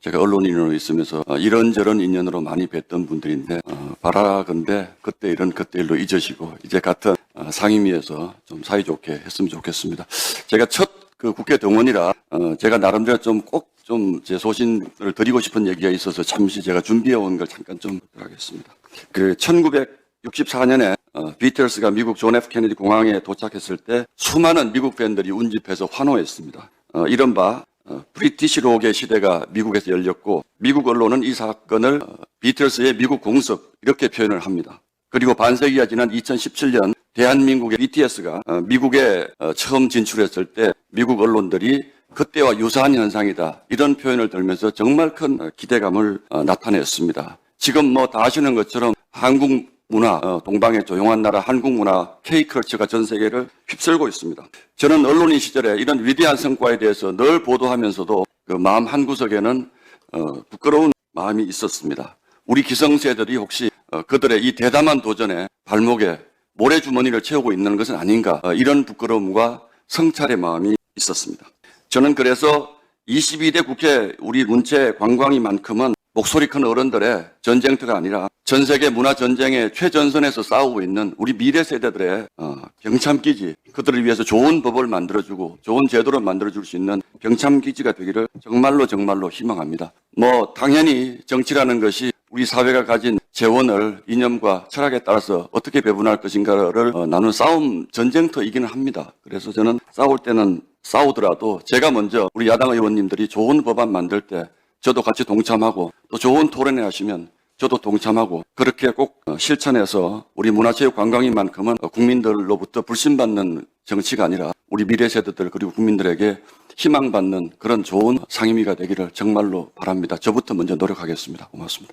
제가 언론인으로 있으면서 어, 이런저런 인연으로 많이 뵀던 분들인데 어, 바라건대 그때 이런 그때 일로 잊으시고 이제 같은 어, 상임위에서 좀 사이좋게 했으면 좋겠습니다. 제가 첫 그 국회 동원이라 어, 제가 나름대로 좀 꼭 좀 제 소신을 드리고 싶은 얘기가 있어서 잠시 제가 준비해 온 걸 잠깐 좀 하겠습니다. 그 1964년에 어, 비틀스가 미국 존 F 케네디 공항에 도착했을 때 수많은 미국 팬들이 운집해서 환호했습니다. 어, 이른바 어, 브리티시 록의 시대가 미국에서 열렸고 미국 언론은 이 사건을 어, 비틀스의 미국 공습 이렇게 표현을 합니다. 그리고 반세기가 지난 2017년 대한민국의 BTS가 어, 미국에 어, 처음 진출했을 때 미국 언론들이 그때와 유사한 현상이다 이런 표현을 들면서 정말 큰 어, 기대감을 어, 나타냈습니다. 지금 뭐 다 아시는 것처럼 한국 문화, 어, 동방의 조용한 나라 한국 문화, K컬처가 전 세계를 휩쓸고 있습니다. 저는 언론인 시절에 이런 위대한 성과에 대해서 늘 보도하면서도 그 마음 한 구석에는 어, 부끄러운 마음이 있었습니다. 우리 기성세들이 혹시 어, 그들의 이 대담한 도전에 발목에 모래주머니를 채우고 있는 것은 아닌가 어, 이런 부끄러움과 성찰의 마음이 있었습니다. 저는 그래서 22대 국회 우리 문체 관광이만큼은 목소리 큰 어른들의 전쟁터가 아니라 전 세계 문화 전쟁의 최전선에서 싸우고 있는 우리 미래 세대들의 어, 병참 기지 그들을 위해서 좋은 법을 만들어주고 좋은 제도를 만들어줄 수 있는 병참 기지가 되기를 정말로 정말로 희망합니다. 뭐 당연히 정치라는 것이 우리 사회가 가진 재원을 이념과 철학에 따라서 어떻게 배분할 것인가를 어, 나눈 싸움 전쟁터이기는 합니다. 그래서 저는 싸울 때는 싸우더라도 제가 먼저 우리 야당 의원님들이 좋은 법안 만들 때 저도 같이 동참하고 또 좋은 토론회 하시면 저도 동참하고 그렇게 꼭 어, 실천해서 우리 문화체육 관광인만큼은 어, 국민들로부터 불신받는 정치가 아니라 우리 미래 세대들 그리고 국민들에게 희망받는 그런 좋은 상임위가 되기를 정말로 바랍니다. 저부터 먼저 노력하겠습니다. 고맙습니다.